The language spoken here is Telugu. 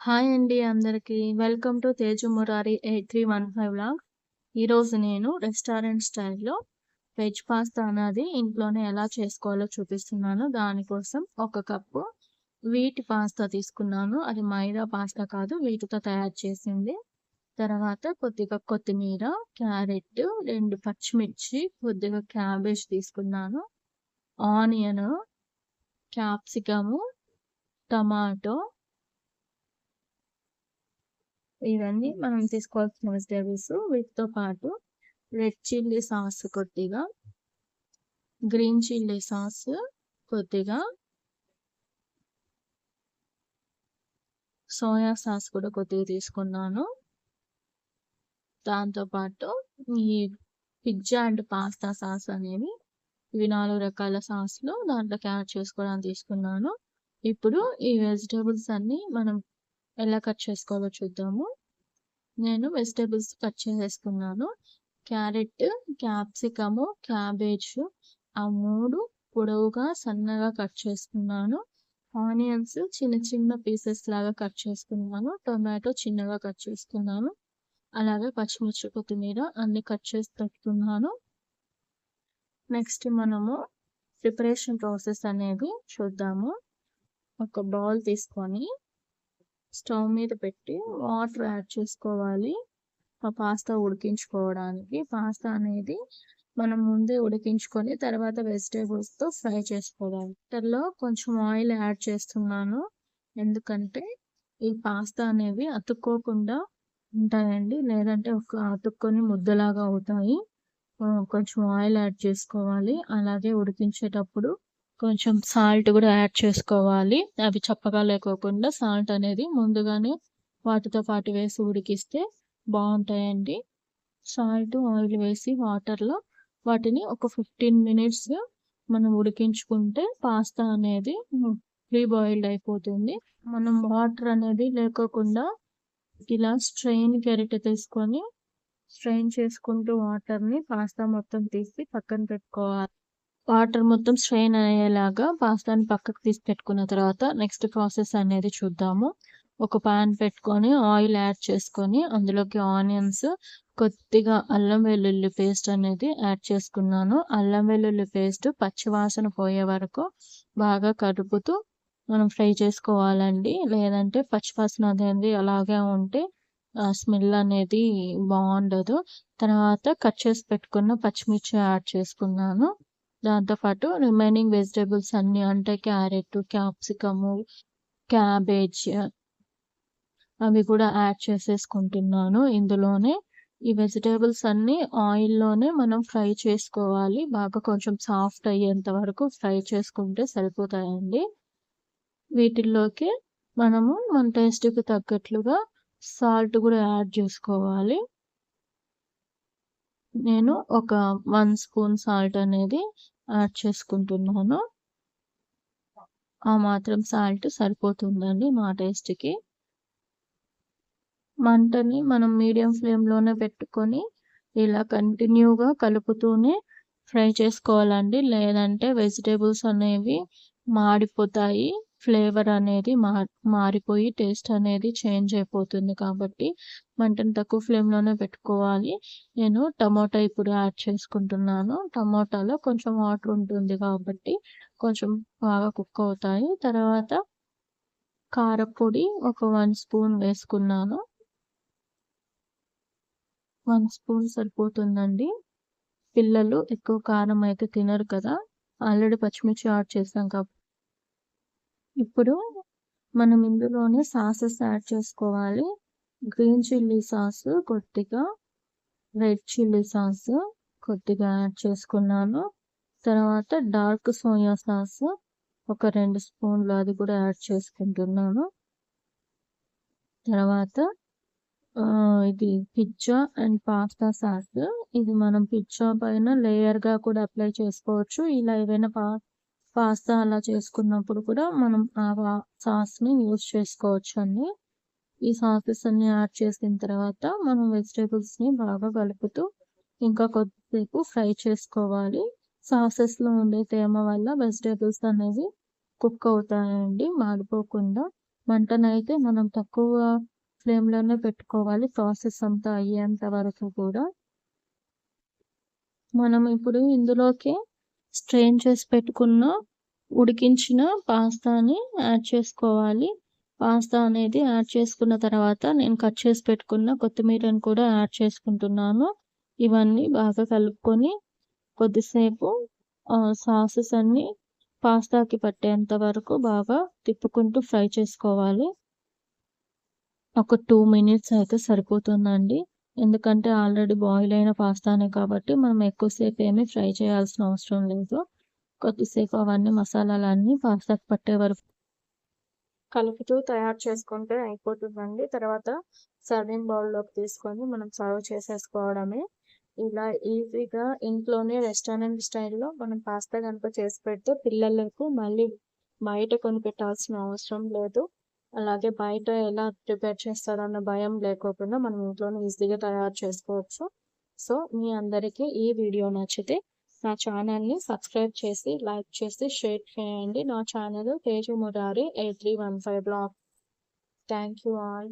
హాయ్ అండి అందరికీ. Welcome to Teju Murari eight three one five vlog ఈరోజు నేను రెస్టారెంట్ స్టైల్‌లో వెజ్ పాస్తా అనేది ఇంట్లోనే ఎలా చేసుకోవాలో చూపిస్తున్నాను. దానికోసం ఒక కప్పు వీట్ పాస్తా తీసుకున్నాను. అది మైదా పాస్తా కాదు వీటితో తయారు చేసింది. తర్వాత కొద్దిగా కొత్తిమీర, క్యారెట్, రెండు పచ్చిమిర్చి, కొద్దిగా క్యాబేజ్ తీసుకున్నాను. ఆనియన్, క్యాప్సికము, టమాటో ఇవన్నీ మనం తీసుకోవాల్సిన వెజిటేబుల్స్ వీటితో పాటు రెడ్ చిల్లీ సాస్ కొద్దిగా, గ్రీన్ చిల్లీ సాస్ కొద్దిగా సోయా సాస్ కూడా కొద్దిగా తీసుకున్నాను. దాంతో పాటు ఈ పిజ్జా అండ్ పాస్తా సాస్ అనేవి ఇవి నాలుగు రకాల సాస్‌లు దాంట్లోకి యాడ్ చేసుకోవడానికి తీసుకున్నాను. ఇప్పుడు ఈ వెజిటేబుల్స్ అన్నీ మనం ఎలా కట్ చేసుకోవాలో చూద్దాము. నేను వెజిటేబుల్స్ కట్ చేసేసుకున్నాను. క్యారెట్, క్యాప్సికము, క్యాబేజ్ ఆ మూడు పొడవుగా సన్నగా కట్ చేసుకున్నాను. ఆనియన్స్ చిన్న చిన్న పీసెస్ లాగా కట్ చేసుకున్నాను. టొమాటో చిన్నగా కట్ చేసుకున్నాను. అలాగే పచ్చిమిర్చి, కొత్తిమీర అన్ని కట్ చేసి పెట్టుకున్నాను. నెక్స్ట్ మనము ప్రిపరేషన్ ప్రాసెస్ అనేది చూద్దాము. ఒక బౌల్ తీసుకొని స్టవ్ మీద పెట్టి వాటర్ యాడ్ చేసుకోవాలి. ఆ పాస్తా ఉడికించుకోవడానికి. పాస్తా అనేది మనం ముందే ఉడికించుకొని తర్వాత వెజిటేబుల్స్తో ఫ్రై చేసుకోవాలి. వాటర్‌లో కొంచెం ఆయిల్ యాడ్ చేస్తున్నాను. ఎందుకంటే ఈ పాస్తా అనేవి అతుక్కోకుండా ఉంటాయండి. లేదంటే ఒక అతుక్కొని ముద్దలాగా అవుతాయి. కొంచెం ఆయిల్ యాడ్ చేసుకోవాలి. అలాగే ఉడికించేటప్పుడు కొంచెం సాల్ట్ కూడా యాడ్ చేసుకోవాలి. అవి చప్పగా లేకోకుండా సాల్ట్ అనేది ముందుగానే వాటితో పాటు వేసి ఉడికిస్తే బాగుంటాయండి సాల్ట్, ఆయిల్ వేసి వాటర్‌లో వాటిని ఒక 15 మినిట్స్ మనం ఉడికించుకుంటే పాస్తా అనేది ప్రీ బాయిల్డ్ అయిపోతుంది. మనం వాటర్ అనేది లేకోకుండా ఇలా స్ట్రెయిన్ గరిటె తీసుకొని స్ట్రెయిన్ చేసుకుంటూ వాటర్‌ని పాస్తా మొత్తం తీసి పక్కన పెట్టుకోవాలి. వాటర్ మొత్తం స్ట్రెయిన్ అయ్యేలాగా పాస్తాని పక్కకు తీసి పెట్టుకున్న తర్వాత నెక్స్ట్ ప్రాసెస్ అనేది చూద్దాము. ఒక పాన్ పెట్టుకొని ఆయిల్ యాడ్ చేసుకొని అందులోకి ఆనియన్స్, కొద్దిగా అల్లం వెల్లుల్లి పేస్ట్ అనేది యాడ్ చేసుకున్నాను. అల్లం వెల్లుల్లి పేస్ట్ పచ్చివాసన పోయే వరకు బాగా కలుపుతూ మనం ఫ్రై చేసుకోవాలండి. లేదంటే పచ్చివాసన అనేది అలాగే ఉంటే ఆ స్మెల్ అనేది బాగుండదు తర్వాత కట్ చేసి పెట్టుకున్న పచ్చిమిర్చి యాడ్ చేసుకున్నాను. దాంతో పాటు రిమైనింగ్ వెజిటేబుల్స్ అన్నీ అంటే క్యారెట్, క్యాప్సికము, క్యాబేజ్ అవి కూడా యాడ్ చేసేసుకుంటున్నాను ఇందులోనే. ఈ వెజిటేబుల్స్ అన్నీ ఆయిల్‌లోనే మనం ఫ్రై చేసుకోవాలి. బాగా కొంచెం సాఫ్ట్ అయ్యేంత వరకు ఫ్రై చేసుకుంటే సరిపోతాయండి. వీటిల్లోకి మనము మన టేస్ట్‌కి తగ్గట్లుగా సాల్ట్ కూడా యాడ్ చేసుకోవాలి. నేను ఒక వన్ స్పూన్ సాల్ట్ అనేది యాడ్ చేసుకుంటున్నాను. ఆ మాత్రం సాల్ట్ సరిపోతుందండి మా టేస్ట్‌కి. మంటని మనం మీడియం ఫ్లేమ్‌లోనే పెట్టుకొని ఇలా కంటిన్యూగా కలుపుతూనే ఫ్రై చేసుకోవాలండి. లేదంటే వెజిటేబుల్స్ అనేవి మాడిపోతాయి. ఫ్లేవర్ అనేది మా మారిపోయి టేస్ట్ అనేది చేంజ్ అయిపోతుంది కాబట్టి మంటను తక్కువ ఫ్లేమ్‌లోనే పెట్టుకోవాలి. నేను టమోటా ఇప్పుడు యాడ్ చేసుకుంటున్నాను. టమోటాలో కొంచెం వాటర్ ఉంటుంది కాబట్టి కొంచెం బాగా కుక్ అవుతాయి. తర్వాత కారపొడి ఒక వన్ స్పూన్ వేసుకున్నాను. వన్ స్పూన్ సరిపోతుందండి. పిల్లలు ఎక్కువ కారం అయితే తినరు కదా! ఆల్రెడీ పచ్చిమిర్చి యాడ్ చేసాం కాబట్టి. ఇప్పుడు మనం ఇందులోనే సాసెస్ యాడ్ చేసుకోవాలి. గ్రీన్ చిల్లీ సాస్ కొద్దిగా, రెడ్ చిల్లీ సాస్ కొద్దిగా యాడ్ చేసుకున్నాను. తర్వాత డార్క్ సోయా సాస్ ఒక రెండు స్పూన్లు అది కూడా యాడ్ చేసుకుంటున్నాను. తర్వాత ఇది పిజ్జా అండ్ పాస్తా సాస్. ఇది మనం పిజ్జా పైన లేయర్‌గా కూడా అప్లై చేసుకోవచ్చు. ఇలా ఏవైనా పా పాస్తా అలా చేసుకున్నప్పుడు కూడా మనం ఆ సాస్‌ని యూజ్ చేసుకోవచ్చండి. ఈ సాసెస్ అన్ని యాడ్ చేసిన తర్వాత మనం వెజిటేబుల్స్ని బాగా కలుపుతూ ఇంకా కొద్దిసేపు ఫ్రై చేసుకోవాలి. సాసెస్‌లో ఉండే తేమ వల్ల వెజిటేబుల్స్ అనేవి కుక్ అవుతాయండి మాడిపోకుండా. మంటనైతే మనం తక్కువ ఫ్లేమ్‌లోనే పెట్టుకోవాలి ప్రాసెస్ అంతా అయ్యేంత వరకు కూడా. మనం ఇప్పుడు ఇందులోకి స్ట్రెయిన్ చేసి పెట్టుకున్న ఉడికించిన పాస్తాని యాడ్ చేసుకోవాలి. పాస్తా అనేది యాడ్ చేసుకున్న తర్వాత నేను కట్ చేసి పెట్టుకున్న కొత్తిమీరని కూడా యాడ్ చేసుకుంటున్నాను. ఇవన్నీ బాగా కలుపుకొని కొద్దిసేపు సాసెస్ అన్నీ పాస్తాకి పట్టేంత వరకు బాగా తిప్పుకుంటూ ఫ్రై చేసుకోవాలి. ఒక టూ మినిట్స్ అయితే సరిపోతుందండి. ఎందుకంటే ఆల్రెడీ బాయిల్ అయిన పాస్తానే కాబట్టి మనం ఎక్కువసేపు ఏమి ఫ్రై చేయాల్సిన అవసరం లేదు. కొద్దిసేపు అవన్నీ మసాలాలన్నీ పాస్తాకి పట్టే వరకు కలుపుతూ తయారు చేసుకుంటే అయిపోతుందండి. తర్వాత సర్వింగ్ బౌల్‌లోకి తీసుకొని మనం సర్వ్ చేసేసుకోవడమే. ఇలా ఈజీగా ఇంట్లోనే రెస్టారెంట్ స్టైల్‌లో మనం పాస్తా కనుక చేసి పెడితే పిల్లలకు మళ్ళీ బయట కొనిపెట్టాల్సిన అవసరం లేదు. అలాగే బయట ఎలా ప్రిపేర్ చేస్తారన్న భయం లేకోకుండా మనం ఇంట్లోనే ఈజీగా తయారు చేసుకోవచ్చు. సో, మీ అందరికీ ఈ వీడియో నచ్చితే నా ఛానల్‌ని సబ్స్క్రైబ్ చేసి, లైక్ చేసి, షేర్ చేయండి. నా channel Teju Murari 8315 blog. Thank you all.